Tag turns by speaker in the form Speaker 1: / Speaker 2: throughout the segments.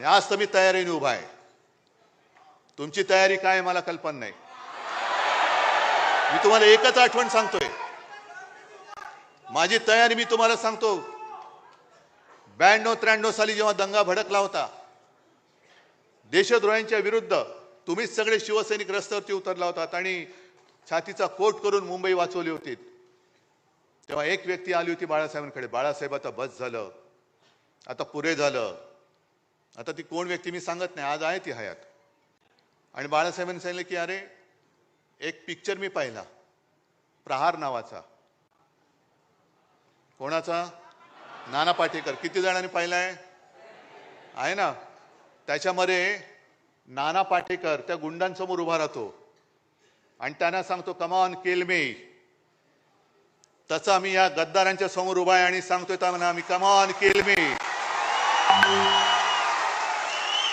Speaker 1: आणि आज तर मी तयारीने उभा आहे. तुमची तयारी काय मला कल्पना नाही. मी तुम्हाला एकच आठवण सांगतोय. माझी तयारी मी तुम्हाला सांगतो. ब्याण्णव त्र्याण्णव साली जेव्हा दंगा भडकला होता देशद्रोह्यांच्या विरुद्ध तुम्हीच सगळे शिवसैनिक रस्त्यावरती उतरला होतात आणि छातीचा कोट करून मुंबई वाचवली होती. तेव्हा एक व्यक्ती आली होती बाळासाहेबांकडे. बाळासाहेब आता बस झालं. आता पुरे झालं. आता ती कोण व्यक्ती मी सांगत नाही आज आहे ती हयात. आणि बाळासाहेबांनी सांगितलं की अरे एक पिक्चर मी पाहिला प्रहार नावाचा. कोणाचा? नाना पाटेकर. किती जणांनी पाहिलाय? आहे ना? त्याच्यामध्ये नाना पाटेकर त्या गुंडांसमोर उभा राहतो. आणि त्यांना सांगतो कमान केलमे तसं आम्ही या गद्दारांच्या समोर उभा आहे आणि सांगतोय त्यांना आम्ही कमान केलमे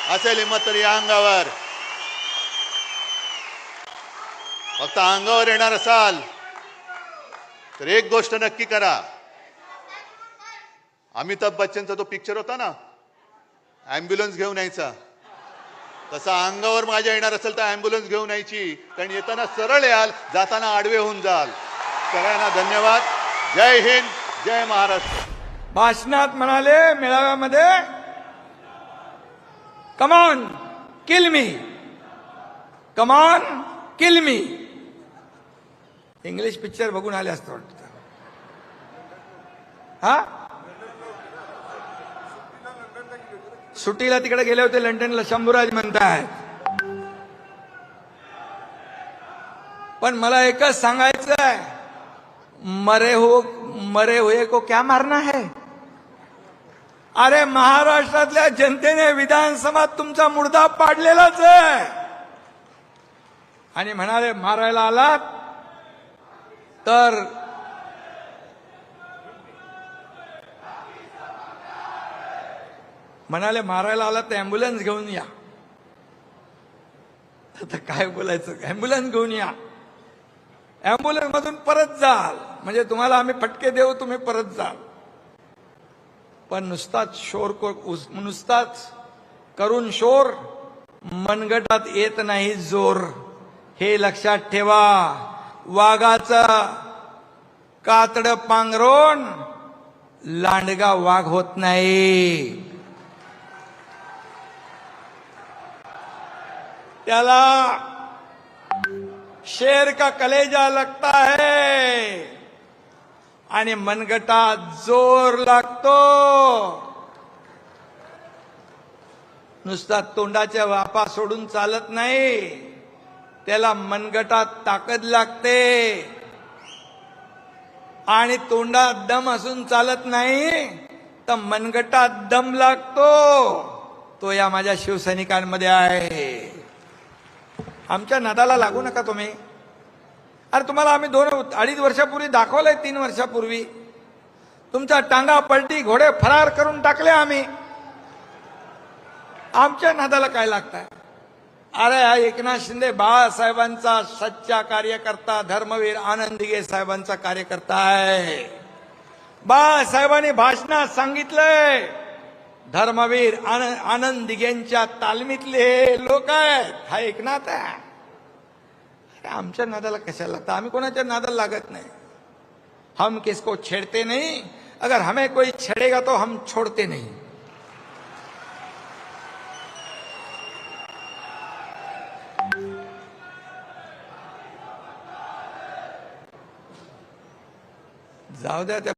Speaker 1: असेल हिंमत तरी या अंगावर. फक्त अंगावर येणार असाल तर एक गोष्ट नक्की करा. अमिताभ बच्चनचा तो पिक्चर होता ना ॲम्ब्युलन्स घेऊन यायचा. तसा अंगावर माझ्या येणार असेल तर ॲम्ब्युलन्स घेऊन यायची. कारण येताना सरळ याल जाताना आडवे होऊन जाल. सगळ्यांना धन्यवाद. जय हिंद जय महाराष्ट्र.
Speaker 2: भाषणात म्हणाले मेळाव्यामध्ये come on kill me come on kill me English picture बघून आले असतं वाटतं. हा? सुट्टीला तिकडे गेले होते लंडनला शंभूराज म्हणतायत. पण मला एकच सांगायचं आहे मरे हो मरे हुए को क्या मारना है? अरे महाराष्ट्रातल्या जनतेने विधानसभात तुमचा मुर्दा पाडलेलाच आहे. आणि म्हणाले मारायला आलात? तर म्हणाले मारायला आलात तर अँब्युलन्स घेऊन या. आता काय बोलायचं? अँब्युलन्स घेऊन या. अँब्युलन्स मधून परत जाल. म्हणजे तुम्हाला आम्ही फटके देऊ तुम्ही परत जाल. पण नुसताच शोर नुसताच करून शोर मनगटात येत नाही जोर. हे लक्षात ठेवा. वाघाचं कातड पांघरून लांडगा वाघ होत नाही. त्याला शेर का कलेजा लगता है? आणि मनगटात जोर लागतो नुसता तोंडाच्या वापा सोडून चालत नाही. त्याला मनगटात ताकद लागते. आणि तोंडात दम असून चालत नाही तर मनगटात दम लागतो. तो या माझ्या शिवसैनिकांमध्ये आहे. आमच्या नादाला लागू नका तुम्ही. अरे तुम्हाला आम्ही दोन अडीच वर्षापूर्वी दाखवलंय तीन वर्षापूर्वी. तुमच्या टांगा पलटी घोडे फरार करून टाकले आम्ही. आमच्या नादाला काय लागताय? अरे हा एकनाथ शिंदे बाळासाहेबांचा सच्चा कार्यकर्ता धर्मवीर आनंदीगे साहेबांचा कार्यकर्ता आहे. बाळासाहेबांनी भाषणात सांगितलंय धर्मवीर आन- आनंद दिघेंच्या तालमीतले लोक आहेत. हा एकनाथ आहे. आमच्या नादाला कशाला लागतं? आम्ही कोणाच्या नादाला लागत नाही? हम किसको छेड़ते नहीं? अगर हमें कोई छेड़ेगा तो हम छोड़ते नहीं। द्या त्या